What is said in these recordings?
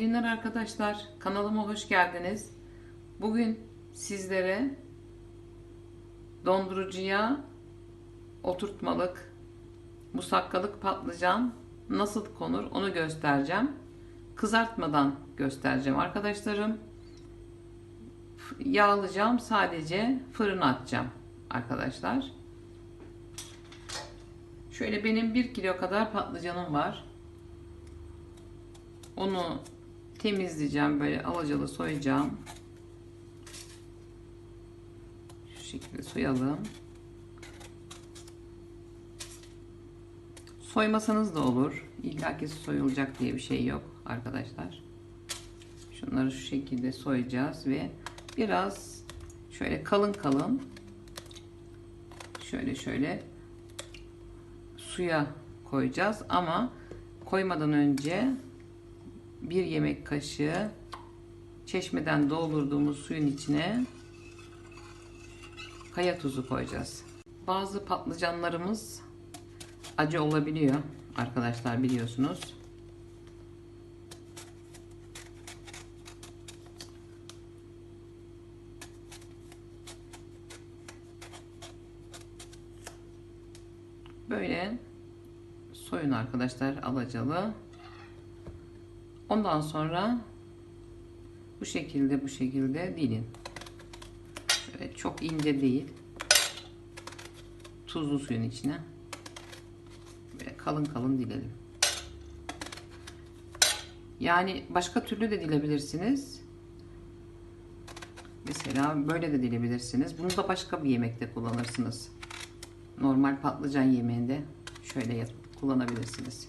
Günler arkadaşlar, kanalıma hoş geldiniz. Bugün sizlere dondurucuya oturtmalık musakkalık patlıcan nasıl konur onu göstereceğim. Kızartmadan göstereceğim arkadaşlarım. Yağlayacağım sadece fırına atacağım arkadaşlar. Şöyle benim 1 kilo kadar patlıcanım var. Onu temizleyeceğim böyle alacalı soyacağım. Şu şekilde soyalım. Soymasanız da olur. İlla ki soyulacak diye bir şey yok arkadaşlar. Şunları şu şekilde soyacağız ve biraz şöyle kalın kalın şöyle şöyle suya koyacağız ama koymadan önce bir yemek kaşığı çeşmeden doldurduğumuz suyun içine kaya tuzu koyacağız. Bazı patlıcanlarımız acı olabiliyor arkadaşlar biliyorsunuz. Böyle soyun arkadaşlar alacalı. Ondan sonra bu şekilde bu şekilde dilin. Şöyle çok ince değil. Tuzlu suyun içine. Böyle kalın kalın dilelim. Yani başka türlü de dilebilirsiniz. Mesela böyle de dilebilirsiniz. Bunu da başka bir yemekte kullanırsınız. Normal patlıcan yemeğinde şöyle kullanabilirsiniz.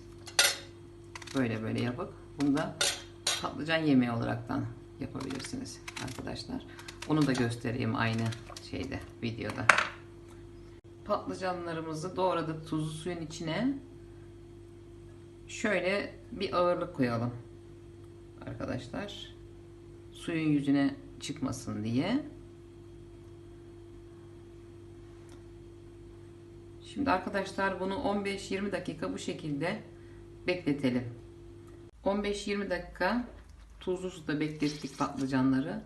Böyle böyle yapıp bunu da patlıcan yemeği olaraktan yapabilirsiniz arkadaşlar. Onu da göstereyim aynı şeyde videoda. Patlıcanlarımızı doğradık tuzlu suyun içine. Şöyle bir ağırlık koyalım. Arkadaşlar. Suyun yüzüne çıkmasın diye. Şimdi arkadaşlar bunu 15-20 dakika bu şekilde bekletelim. 15-20 dakika tuzlu suda beklettik patlıcanları.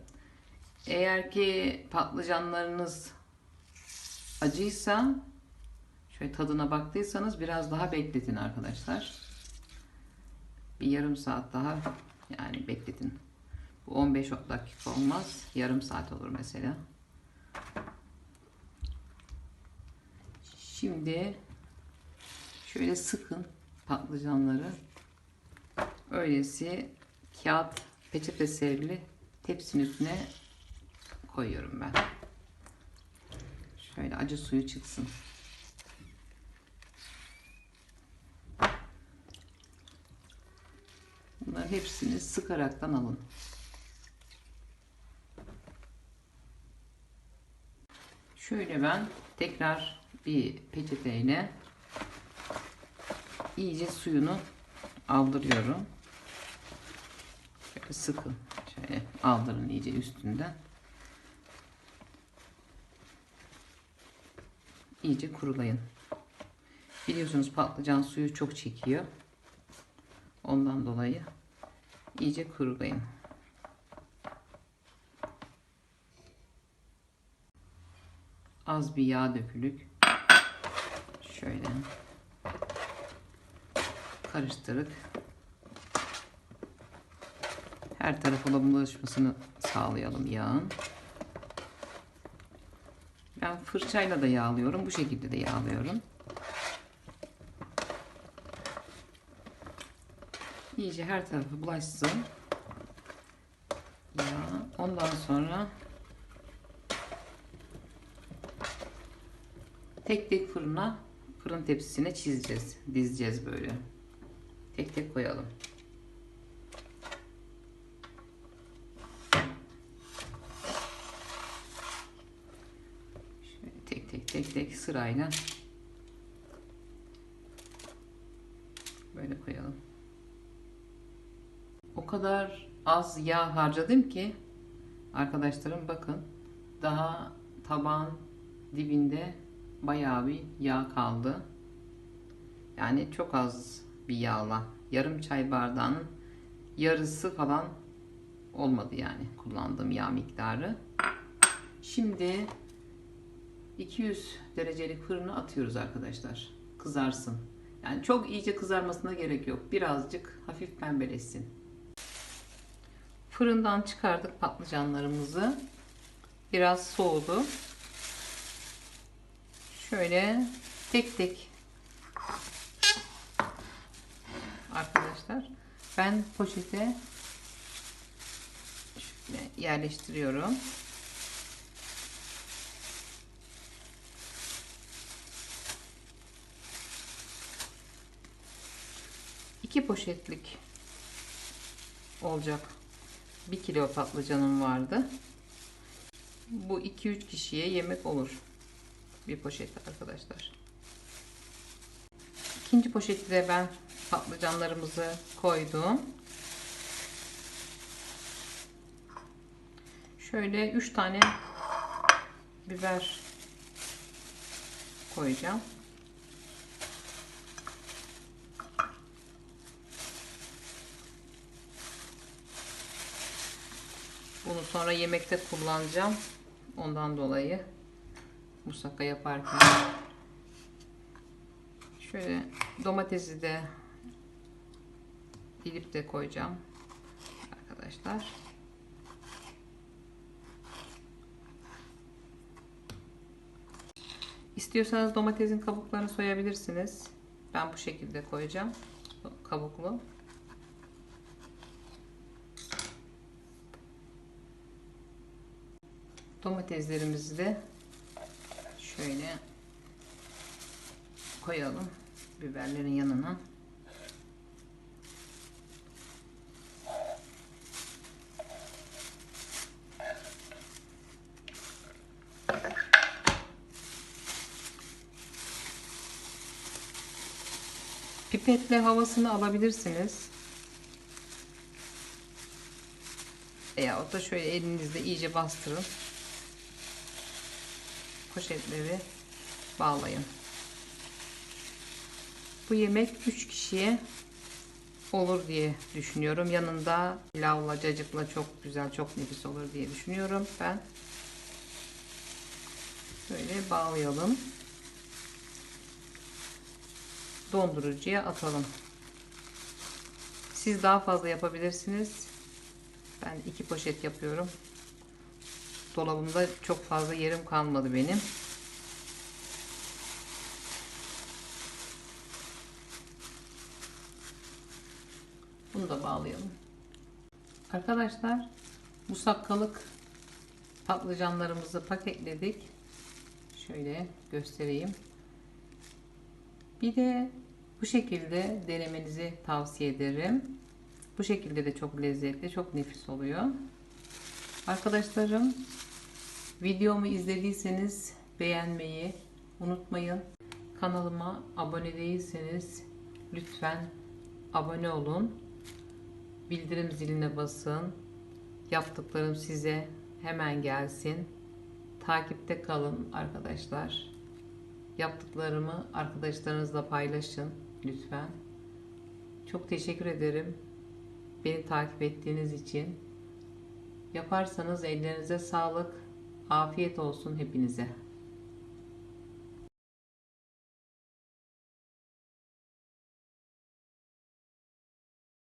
Eğer ki patlıcanlarınız acıysa şöyle tadına baktıysanız biraz daha bekletin arkadaşlar. Bir yarım saat daha yani bekletin. Bu 15 dakika olmaz. Yarım saat olur mesela. Şimdi şöyle sıkın patlıcanları. Öylesi kağıt peçete serili tepsinin üstüne koyuyorum ben. Şöyle acı suyu çıksın. Bunların hepsini sıkaraktan alın. Şöyle ben tekrar bir peçeteyle iyice suyunu aldırıyorum. Şöyle sıkın. Şöyle aldırın iyice üstünden. İyice kurulayın. Biliyorsunuz patlıcan suyu çok çekiyor. Ondan dolayı iyice kurulayın. Az bir yağ dökülük. Şöyle karıştırıp her tarafa bulaşmasını sağlayalım yağın. Ben fırçayla da yağlıyorum. Bu şekilde de yağlıyorum. İyice her tarafı bulaşsın. Ya ondan sonra tek tek fırına fırın tepsisine çizeceğiz. Dizeceğiz böyle. Tek tek koyalım. Şöyle tek tek tek tek sırayla böyle koyalım. O kadar az yağ harcadım ki arkadaşlarım bakın daha taban dibinde bayağı bir yağ kaldı. Yani çok az bir yağla yarım çay bardağının yarısı falan olmadı yani kullandığım yağ miktarı. Şimdi 200 derecelik fırına atıyoruz arkadaşlar. Kızarsın. Yani çok iyice kızarmasına gerek yok. Birazcık hafif pembeleşsin. Fırından çıkardık patlıcanlarımızı. Biraz soğudu. Şöyle tek tek arkadaşlar ben poşete yerleştiriyorum. İki poşetlik olacak. Bir kilo patlıcanım vardı. Bu 2-3 kişiye yemek olur. Bir poşet arkadaşlar. İkinci poşeti de ben patlıcanlarımızı koydum. Şöyle 3 tane biber koyacağım. Bunu sonra yemekte kullanacağım. Ondan dolayı musaka yaparken şöyle domatesi de dilip de koyacağım arkadaşlar. İstiyorsanız domatesin kabuklarını soyabilirsiniz. Ben bu şekilde koyacağım. Kabuklu. Domateslerimizi de şöyle koyalım biberlerin yanına. Pipetle havasını alabilirsiniz. Veya o da şöyle elinizle iyice bastırın. Poşetleri bağlayın. Bu yemek 3 kişiye olur diye düşünüyorum. Yanında pilavla, cacıkla çok güzel, çok nefis olur diye düşünüyorum ben. Böyle bağlayalım. Dondurucuya atalım. Siz daha fazla yapabilirsiniz. Ben iki poşet yapıyorum. Dolabımda çok fazla yerim kalmadı benim. Bunu da bağlayalım. Arkadaşlar musakkalık patlıcanlarımızı paketledik. Şöyle göstereyim. Bir de bu şekilde denemenizi tavsiye ederim. Bu şekilde de çok lezzetli, çok nefis oluyor. Arkadaşlarım videomu izlediyseniz beğenmeyi unutmayın. Kanalıma abone değilseniz lütfen abone olun. Bildirim ziline basın. Yaptıklarım size hemen gelsin. Takipte kalın arkadaşlar. Yaptıklarımı arkadaşlarınızla paylaşın lütfen. Çok teşekkür ederim. Beni takip ettiğiniz için. Yaparsanız ellerinize sağlık. Afiyet olsun hepinize.